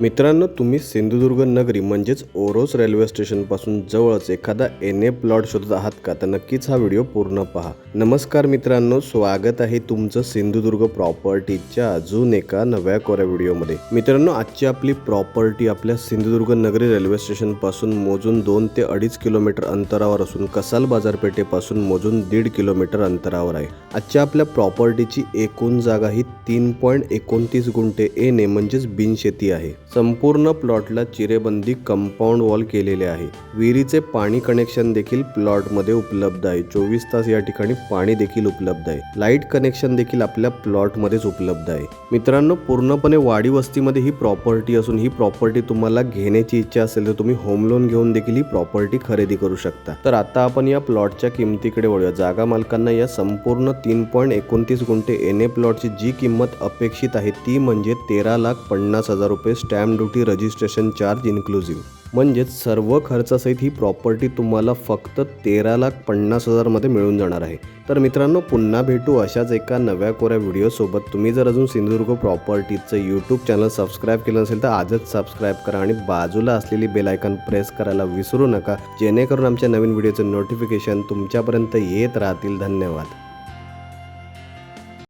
मित्रांनो तुम्ही सिंधुदुर्ग नगरी म्हणजेच ओरोस रेल्वे स्टेशनपासून जवळच एखादा एन ए प्लॉट शोधत आहात का? तर नक्कीच हा व्हिडिओ पूर्ण पहा. नमस्कार मित्रांनो स्वागत आहे तुमचं सिंधुदुर्ग प्रॉपर्टीच्या अजून एका नव्या कोऱ्या व्हिडिओमध्ये. मित्रांनो आजची आपली प्रॉपर्टी आपल्या सिंधुदुर्ग नगरी रेल्वे स्टेशनपासून मोजून दोन ते अडीच किलोमीटर अंतरावर असून कसाल बाजारपेठेपासून मोजून दीड किलोमीटर अंतरावर आहे. आजच्या आपल्या प्रॉपर्टीची एकूण जागा ही तीन पॉईंट एकोणतीस गुंठे एन ए म्हणजेच बिनशेती आहे. संपूर्ण प्लॉटला चिरेबंदी कंपाऊंड वॉल केलेले आहे. विहिरीचे पाणी कनेक्शन देखील प्लॉटमध्ये उपलब्ध आहे. चोवीस तास या ठिकाणी पाणी देखील उपलब्ध आहे. लाइट कनेक्शन देखील आपल्या प्लॉटमध्येच उपलब्ध आहे. मित्रांनो पूर्णपणे वाडी वस्तीमध्ये ही प्रॉपर्टी असून ही प्रॉपर्टी तुम्हाला घेण्याची इच्छा असेल तर तुम्ही होम लोन घेऊन देखील ही प्रॉपर्टी खरेदी करू शकता. तर आता आपण या प्लॉटच्या किमतीकडे वळूया. जागा मालकांना या संपूर्ण तीन पॉईंट एकोणतीस गुंठे एन ए प्लॉटची जी किंमत अपेक्षित आहे ती म्हणजे तेरा लाख पन्नास हजार रुपये stamp duty registration charge inclusive म्हणजेच सर्व खर्चासहित ही प्रॉपर्टी तुम्हाला फक्त तेरा लाख पन्नास हजारमध्ये मिळून जाणार आहे. तर मित्रांनो पुन्हा भेटू अशाच एका नव्या कोऱ्या व्हिडिओसोबत तुम्ही जर अजून सिंधुदुर्ग प्रॉपर्टीचं यूट्यूब चॅनल सबस्क्राईब केलं नसेल तर आजच सबस्क्राईब करा आणि बाजूला असलेली बेल आयकॉन प्रेस करायला विसरू नका. जेणेकरून आमच्या नवीन व्हिडिओचं नोटिफिकेशन तुमच्यापर्यंत येत राहतील. धन्यवाद.